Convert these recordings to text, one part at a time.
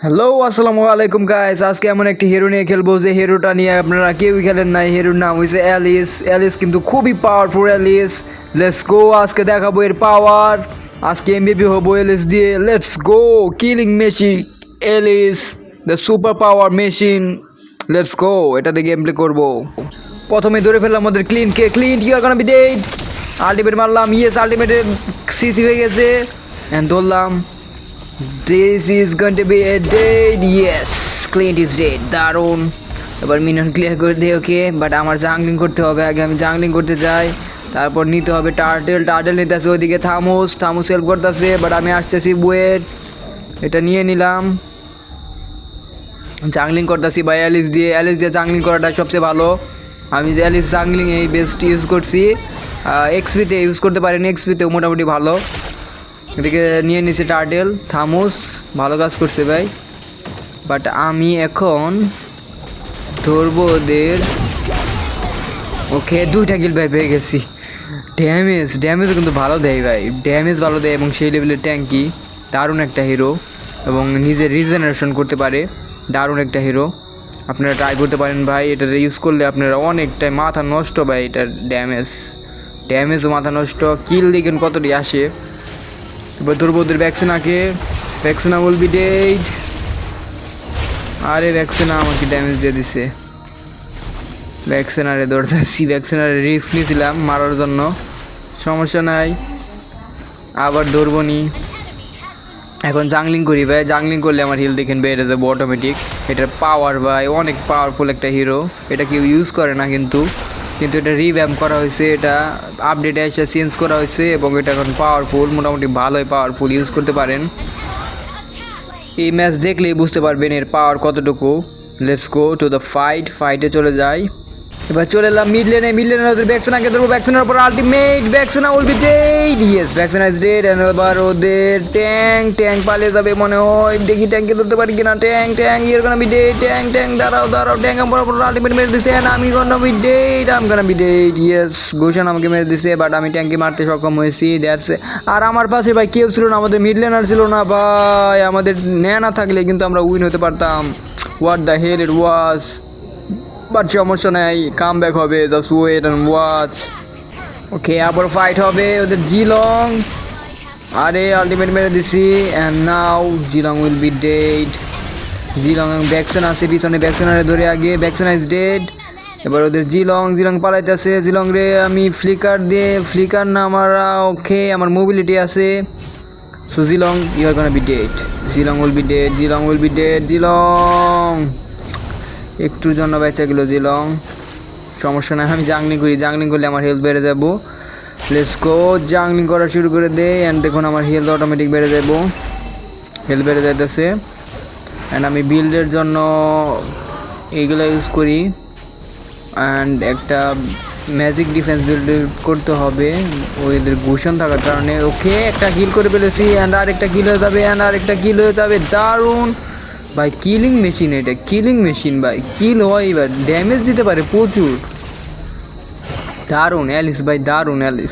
Hello আসসালামু আলাইকুম guys আজকে এমন একটি হিরো নিয়ে খেলব যে হিরোটা নিয়ে আপনারা কেউই খেলেন নাই। হিরোর নাম হয়েছে অ্যালিস অ্যালিস কিন্তু খুবই পাওয়ারফুল অ্যালিস লেটস গো আজকে দেখাবো এর পাওয়ার আজকে এমবিপি হব এলিস দিয়ে। Let's go killing machine Alice the super power machine let's go এটা দিয়ে গেম প্লে করব। প্রথমে ধরে ফেললাম আমাদের ক্লিনকে Clint you are be dead ultimate মারলাম। ইয়েস আলটিমেটে সিসি হয়ে গেছে। অ্যান্ড ধরলাম। This is going to be a dead. Yes, Clint is dead. দারুণ। এবার মিনিয়ন ক্লিয়ার করে দিই ওকে বাট আমার জাংলিং করতে হবে। আগে আমি জাংলিং করতে যাই। তারপর নিতে হবে টার্টেল টার্টেল নিতে আসে ওইদিকে থামোস থামোস হেল্প করতেছে বাট আমি আসতেছি বুয়েট এটা নিয়ে নিলাম। জাংলিং করতেছি বা অ্যালিস দিয়ে। অ্যালিস দিয়ে জাংলিং করাটা সবচেয়ে ভালো। আমি যে অ্যালিস জাংলিং এই বেস্ট ইউজ করছি। এক্সপিতে ইউজ করতে পারিনি। এক্সপিতেও মোটামুটি ভালো। এদিকে নিয়ে নিছে টার্টেল থামুস, ভালো কাজ করছে ভাই। বাট আমি এখন ধরবো ওদের। ওকে, দুইটা কিল ভাই পেয়ে গেছি। ড্যামেজ ড্যামেজও কিন্তু ভালো দেয় ভাই। ড্যামেজ ভালো দেয় এবং সেই লেভেলের ট্যাঙ্কি দারুণ একটা হিরো এবং নিজের রিজেনারেশন করতে পারে। দারুণ একটা হিরো আপনারা ট্রাই করতে পারেন ভাই, এটা ইউজ করলে আপনারা অনেকটাই মাথা নষ্ট ভাই এটার ড্যামেজ ড্যামেজও মাথা নষ্ট কিল দেখেন কতটি আসে। এবার ধরবো ওদের ভ্যাকসিনাকে ভ্যাকসিনা উইল বি ডেড আরে ভ্যাকসিনা আমাকে ড্যামেজ দিয়ে দিছে। ভ্যাকসিনারে দৌড়তেছি ভ্যাকসিনারে রিস্ক নিয়েছিলাম মারার জন্য। সমস্যা নাই। আবার ধরবো নি এখন জাংলিং করি ভাই। জাংলিং করলে আমার হিল দেখেন বেড়ে যাব অটোমেটিক এটার পাওয়ার ভাই, অনেক পাওয়ারফুল একটা হিরো এটা কেউ ইউজ করে না কিন্তু। কিন্তু এটা রিভ্যাম করা হয়েছে, এটা আপডেট এসে চেঞ্জ করা হয়েছে এবং এটা এখন পাওয়ারফুল মোটামুটি ভালোই পাওয়ারফুল ইউজ করতে পারেন। এই ম্যাচ দেখলেই বুঝতে পারবেন এর পাওয়ার কতটুকু। Let's go to the fight ফাইটে চলে যাই। এবার চলে এলাম মিড লেনে মিড লেনে ওদের ভ্যাকসিনাকে ধরবো। ভ্যাকসিনের উপর ultimate Vexana will be dead yes Vexana is dead and এবার ওদের ট্যাঙ্ক ট্যাঙ্ক পালিয়ে যাবে মনে হয়। দেখি ট্যাঙ্কে ধরতে পারি কিনা। ট্যাঙ্ক ট্যাঙ্ক ইয়ের gonna be dead tank tank দাঁড়াও দাঁড়াও। ট্যাঙ্ক আমার উপর আলটিমেট মেরে দিছে and আমি gonna be dead I'm gonna be dead yes ঘোষণ আমাকে মেরে দিছে বাট আমি ট্যাঙ্কে মারতে সক্ষম হয়েছি দ্যাটস আর আমার পাশে ভাই কেউ ছিল না, আমাদের মিড লেনার ছিল না ভাই। আমাদের নেয়া থাকলে কিন্তু আমরা উইন হতে পারতাম। What the hell it was but সমস্যা নেই কাম ব্যাক হবে just wait and watch okay আবার ফাইট হবে ওদের জিলং। আরে আলটিমেট মেরে দিছি and now Zilong will be dead Zilong Vexana আছে, পিছনে ভ্যাকসিন ভ্যাকসিনারে ধরে আগে ভ্যাকসিন ইজ ডেড এবার ওদের জিলং জিলং পালাইতেছে, জিলং রে আমি ফ্লিকার দিয়ে ফ্লিকার না আমার ওকে আমার মোবিলিটি আছে। So Zilong you are gonna be dead Zilong will be dead Zilong will be dead Zilong. একটুর জন্য বেঁচে গেলো জিলং সমস্যা নাই, আমি জাংলিং করি জাংলিং করলে আমার হেলথ বেড়ে যাব। লেটস গো জাংলিং করা শুরু করে দে অ্যান্ড দেখুন আমার হেলথ অটোমেটিক বেড়ে যাব। হেলথ বেড়ে যাইতেছে। অ্যান্ড আমি বিল্ডের জন্য এইগুলো ইউজ করি। অ্যান্ড একটা ম্যাজিক ডিফেন্স বিল্ড করতে হবে। ওদের ঘুষণ থাকার কারণে। ওকে একটা কিল করে ফেলেছি অ্যান্ড আরেকটা কিল হয়ে যাবে অ্যান্ড আরেকটা কিল হয়ে যাবে। দারুণ! ভাই কিলিং মেশিন এটা কিলিং মেশিন ভাই। কিল হয় এবার ড্যামেজ দিতে পারে প্রচুর। দারুণ অ্যালিস ভাই, দারুণ অ্যালিস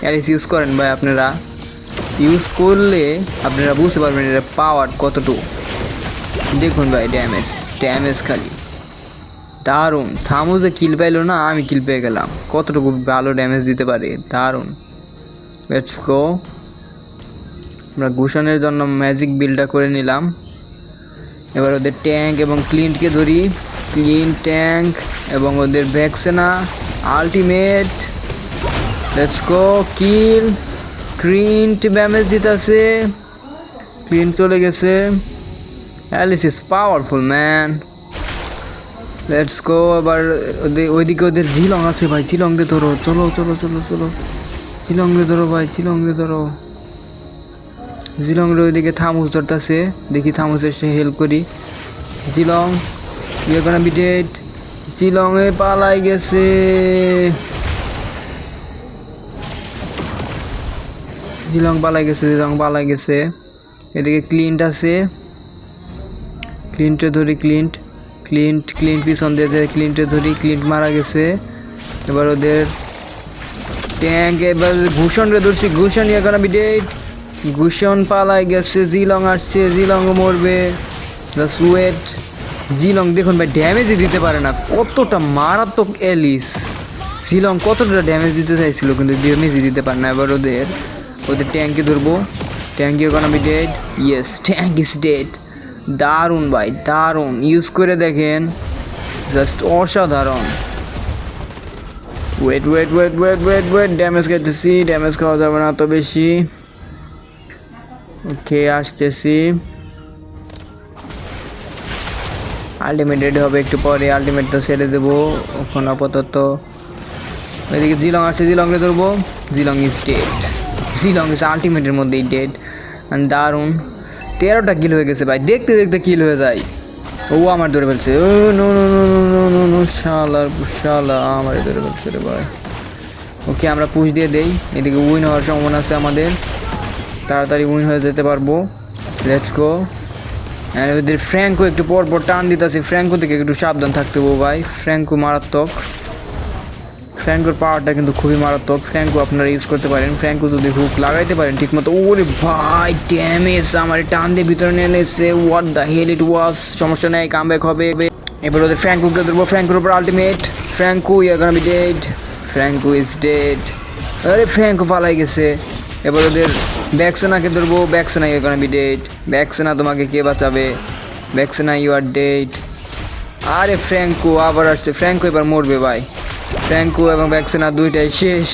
অ্যালিস ইউজ করেন ভাই আপনারা। ইউজ করলে আপনারা বুঝতে পারবেন এটা পাওয়ার কতটুকু। দেখুন ভাই ড্যামেজ ড্যামেজ খালি। দারুণ। থামু যে কিল পাইলো না, আমি কিল পেয়ে গেলাম। কতটুকু ভালো ড্যামেজ দিতে পারে? দারুণ। লেটস গো আমরা ঘুষণের জন্য ম্যাজিক বিলটা করে নিলাম। এবার ওদের ট্যাঙ্ক এবং ক্লিনকে ধরি। ক্লিন ট্যাঙ্ক এবং ওদের Vexana, ultimate, let's go, kill, crit damage দিতেছে। ক্লিন চলে গেছে। Alice is powerful, man. Let's go, এবার ওদের, ওইদিকে ওদের ঝিলং আছে ভাই ঝিলং রে ধরো। চলো চলো চলো চলো। ঝিলং রে ধরো ভাই ঝিলং রে ধরো। জিলং রে ওইদিকে থামুস ধরতেছে। দেখি থামুসের সে হেল্প করি। জিলং ইয়ে কানা বি ডেড জিলং এ পালাই গেছে। জিলং পালাই গেছে, জিলং পালাই গেছে। এদিকে ক্লিন্ট আছে। ক্লিন্টে ধরি ক্লিন্ট ক্লিন্ট ক্লিন্ট পিছন দিয়ে ক্লিন্টে ধরি ক্লিন্ট মারা গেছে। এবার ওদের ট্যাঙ্ক এবার ঘুষণ রে ধরছি, ঘুষণ ইয়ে কানা বি ডেড গুশন পালায় গেছে, জিলং আসছে, জিলং মরবে। জাস্ট ওয়েট জিলং, দেখুন ভাই ড্যামেজই দিতে পারে না। কতটা মারাত্মক এলিস জিলং কতটা ড্যামেজ দিতে চাইছিল, কিন্তু ড্যামেজই দিতে পারে না। এবার ওদের ওদের ট্যাঙ্কে ধরবো। ট্যাঙ্কি ওখানে আমি dead yes tank is dead দারুণ ভাই, দারুণ। ইউজ করে দেখেন। জাস্ট অসাধারণ। Wait wait wait wait wait wait damage খাইতেছি ড্যামেজ খাওয়া যাবে না তো বেশি। ওকে, আসতেছি। আলটিমেট রেডি হবে একটু পরে আলটিমেট তো ছেড়ে দেবো, এখন আপাতত। এদিকে জিলং আসছে জিলংরে ধরবো। Zilong is dead Zilong is আলটিমেটের মধ্যেই ডেড দারুণ। তেরোটা কিল হয়ে গেছে ভাই, দেখতে দেখতে কিল হয়ে যায়। ও আমার ধরে ফেলছে। ও শালা শালা, আমার ধরে ফেলছে রে ভাই। ওকে, আমরা পুশ দিয়ে দেই। এদিকে উইন হওয়ার সম্ভাবনা আছে আমাদের। তাড়াতাড়ি উইন হয়ে যেতে পারব। লেটস গো অ্যান্ড ওদের ফ্র্যাঙ্কো একটু পর পর টান দিতেছে। ফ্র্যাঙ্কো থেকে একটু সাবধান থাকতে হবে ভাই। ফ্র্যাঙ্কো মারাত্মক। ফ্র্যাঙ্কোর পাওয়ারটা কিন্তু খুবই মারাত্মক। ফ্র্যাঙ্কো আপনারা ইউজ করতে পারেন। ফ্র্যাঙ্কো যদি হুক লাগাইতে পারেন ঠিক মতো ওরে ভাই ড্যামেজ আমার টান দিয়ে ভিতরে নিয়ে এনেছে হোয়াট দ্য হেল ইট ওয়াজ সমস্যা নেই কামব্যাক হবে। এবার ওদের ফ্র্যাঙ্কোকে ধরবো। ফ্র্যাঙ্কোর উপর ultimate Franco ya gonna be dead Franco is dead আরে ফ্র্যাঙ্কো পালাই গেছে। এবার ওদের ব্যাকসেনাকে ধরবো ব্যাকসেনা গান বি ডেট ব্যাকসেনা তোমাকে কে বাঁচাবে? ব্যাকসেনা ইউ আর ডেট আরে ফ্র্যাঙ্কো আবার আসছে। ফ্র্যাঙ্কো এবার মরবে ভাই। ফ্র্যাঙ্কো এবং ভ্যাকসিনা দুইটাই শেষ।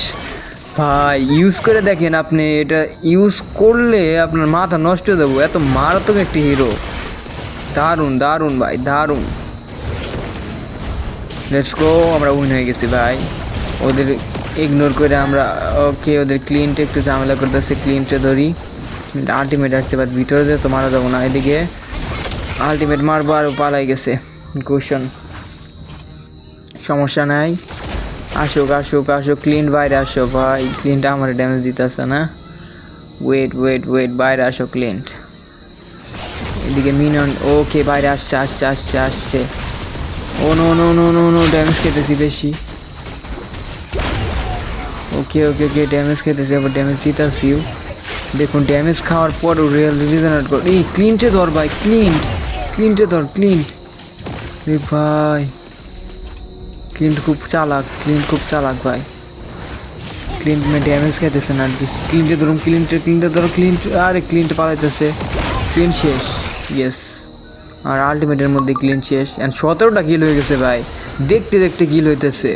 ভাই ইউজ করে দেখেন আপনি, এটা ইউজ করলে আপনার মাথা নষ্ট হয়ে যাব। এত মারাত্মক একটি হিরো দারুণ দারুণ ভাই, দারুণ। লেটস গো আমরা উইন হয়ে গেছি ভাই। ওদের ইগনোর করে আমরা ওকে ওদের ক্লিনটা একটু ঝামেলা করতেছে ক্লিনটা ধরি। আলটিমেট আসছে বাট ভিতরে যেয়ে তো মারা যাব না, এদিকে আলটিমেট মারবো আর পালাই গেছে কুশন সমস্যা নাই। আসুক আসুক আসুক ক্লিন বাইরে আসো ভাই ক্লিনটা আমার ড্যামেজ দিতেছে না। ওয়েট ওয়েট ওয়েট বাইরে আসো ক্লিন এদিকে মিনন ওকে বাইরে আসছে আসছে আসছে আসছে। ও no no no no no damage খেতেছি বেশি। ওকে ওকে ওকে ড্যামেজ খেতেছি আবার ড্যামেজ দিতেছিও দেখুন ড্যামেজ খাওয়ার পরও রিয়েল রিজনেট কর এই ক্লিনটে ধর ভাই ক্লিন্ট ক্লিনটে ধর ক্লিন্ট রে ভাই ক্লিন্ট খুব চালাক ক্লিন্ট খুব চালাক ভাই। ক্লিন্ট মে ড্যামেজ খাইতেছে না ক্লিন্টে ধরুন ক্লিন্টে ক্লিন্টে ধরো ক্লিন্ট আরে ক্লিন্ট পালাইতেছে। ক্লিন শেষ ইয়েস আর আলটিমেটের মধ্যে ক্লিন শেষ। অ্যান্ড সতেরোটা কিল হয়ে গেছে ভাই। দেখতে দেখতে কিল হইতেছে।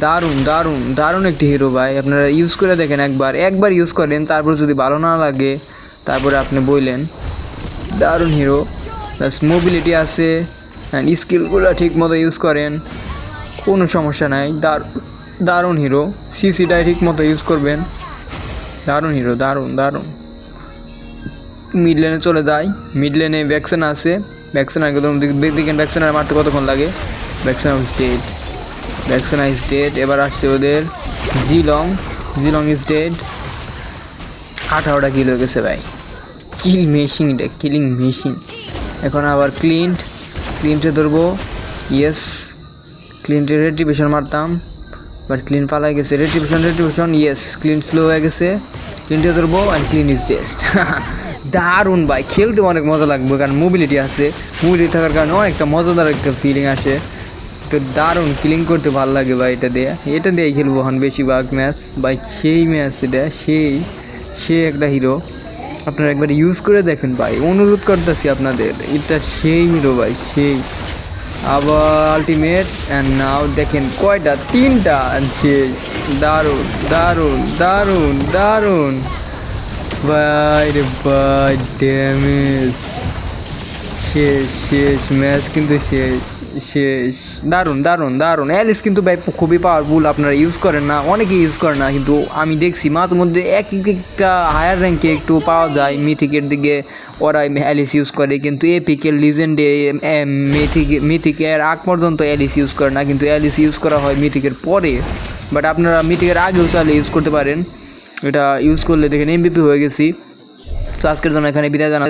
দারুণ দারুণ দারুণ একটি হিরো ভাই। আপনারা ইউজ করে দেখেন একবার। একবার ইউজ করেন তারপর যদি ভালো না লাগে, তারপরে আপনি বললেন, দারুণ হিরো প্লাস মোবিলিটি আছে অ্যান্ড স্কিলগুলো ঠিক মতো ইউজ করেন, কোনো সমস্যা নাই। দার, দারুণ হিরো সিসিটাই ঠিক মতো ইউজ করবেন। দারুণ হিরো দারুণ দারুণ। মিড লেনে চলে যায় মিড লেনে ভ্যাকসিন আছে। ভ্যাকসিন আগে ধরুন ভ্যাকসিন মারতে কতক্ষণ লাগে? Vexana is dead Vexana is dead এবার আসছে ওদের জিলং জিলং ইজ ডেড আঠারোটা কিল হয়ে গেছে ভাই। কিল মেশিন এটা কিলিং মেশিন এখন আবার ক্লিন্ট ক্লিন্টে ধরবো। ইয়েস ক্লিনটে রেট্রিবিউশন মারতাম। বাট ক্লিন পালাই গেছে। Retribution retribution yes Clint slow হয়ে গেছে। ক্লিনটে ধরবো অ্যান্ড ক্লিন ইজ টেস্ট দারুণ ভাই। খেলতে অনেক মজা লাগবে কারণ মোবিলিটি আছে। মোবিলিটি থাকার কারণে অনেকটা মজাদার একটা ফিলিং আসে। একটু দারুণ ক্লিন করতে ভালো লাগে ভাই এটা দিয়ে। এটা দিয়েই খেলব এখন বেশিরভাগ ম্যাচ ভাই সেই ম্যাচ এটা, সেই, সে একটা হিরো আপনারা একবার ইউজ করে দেখেন ভাই। অনুরোধ করতেছি আপনাদের, এটা সেই হিরো ভাই, সেই। আবার আলটিমেট অ্যান্ড নাও দেখেন কয়টা? তিনটা শেষ দারুণ দারুণ দারুণ দারুণ। ভাই রে ভাই ড্যামেজ শেষ শেষ ম্যাচ কিন্তু শেষ। শেষ। দারুণ দারুণ দারুণ। অ্যালিস কিন্তু ভাই খুবই পাওয়ারফুল আপনারা ইউজ করেন না অনেকে ইউজ করে না, কিন্তু আমি দেখছি মাঝে মধ্যে এক এক একটা হায়ার র্যাঙ্কে একটু পাওয়া যায় মিথিকের দিকে ওরা অ্যালিস ইউজ করে, কিন্তু এপিকের লিজেন্ডে মিথিক মিথিকের আগ পর্যন্ত অ্যালিস ইউজ করে না, কিন্তু অ্যালিস ইউজ করা হয় মিথিকের পরে। বাট আপনারা মিথিকের আগেও চাইলে ইউজ করতে পারেন। এটা ইউজ করলে দেখেন এমবিপি হয়ে গেছি। তো আজকের জন্য এখানে বিদায় জানা